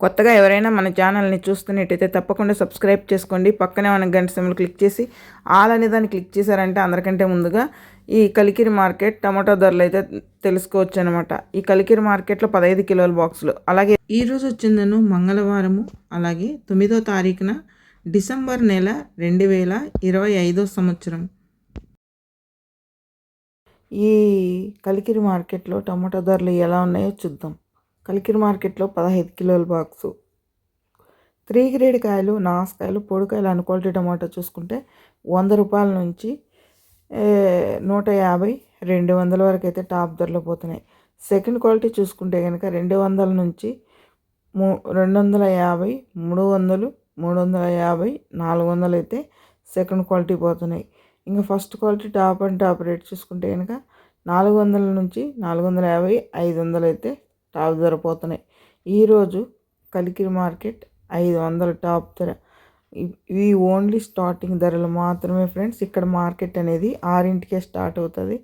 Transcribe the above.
కొత్తగా ఎవరైనా మన ఛానల్ని చూస్తున్నట్టయితే తప్పకుండా సబ్స్క్రైబ్ చేసుకోండి. పక్కనే మన గంట సిమ్లు క్లిక్ చేసి ఆల్ అనే దాన్ని క్లిక్ చేశారంటే అందరికంటే ముందుగా ఈ కలికిరి మార్కెట్ టమాటో ధరలు అయితే తెలుసుకోవచ్చు అనమాట ఈ కలికిరి మార్కెట్లో పదహైదు కిలోల బాక్సులు. అలాగే ఈరోజు వచ్చిందను మంగళవారము అలాగే తొమ్మిదో తారీఖున డిసెంబర్ నెల రెండు వేల ఇరవై ఐదో సంవత్సరం. ఈ కలికిరి మార్కెట్లో టమాటో ధరలు ఎలా ఉన్నాయో చూద్దాం. కలికిరి మార్కెట్లో పదహైదు కిలోల బాక్సు. త్రీ గ్రేడ్ కాయలు నాసుకాయలు పొడికాయలు అన్ క్వాలిటీ టమాటో చూసుకుంటే వంద రూపాయల నుంచి నూట యాభై రెండు వందల వరకు అయితే టాప్ ధరలో పోతున్నాయి. సెకండ్ క్వాలిటీ చూసుకుంటే కనుక రెండు వందల నుంచి మూ రెండు వందల యాభై మూడు వందలు మూడు వందల యాభై నాలుగు వందలు అయితే సెకండ్ క్వాలిటీ పోతున్నాయి. ఇంకా first quality top and top rate చూసుకుంటే కనుక నాలుగు వందల నుంచి నాలుగు వందల యాభై ఐదు వందలు అయితే టాప్ ధర పోతున్నాయి. ఈరోజు కలికిరి మార్కెట్ ఐదు వందల టాప్ ధర. ఇవి ఓన్లీ స్టార్టింగ్ ధరలు మాత్రమే ఫ్రెండ్స్. ఇక్కడ మార్కెట్ అనేది ఆరింటికే స్టార్ట్ అవుతుంది.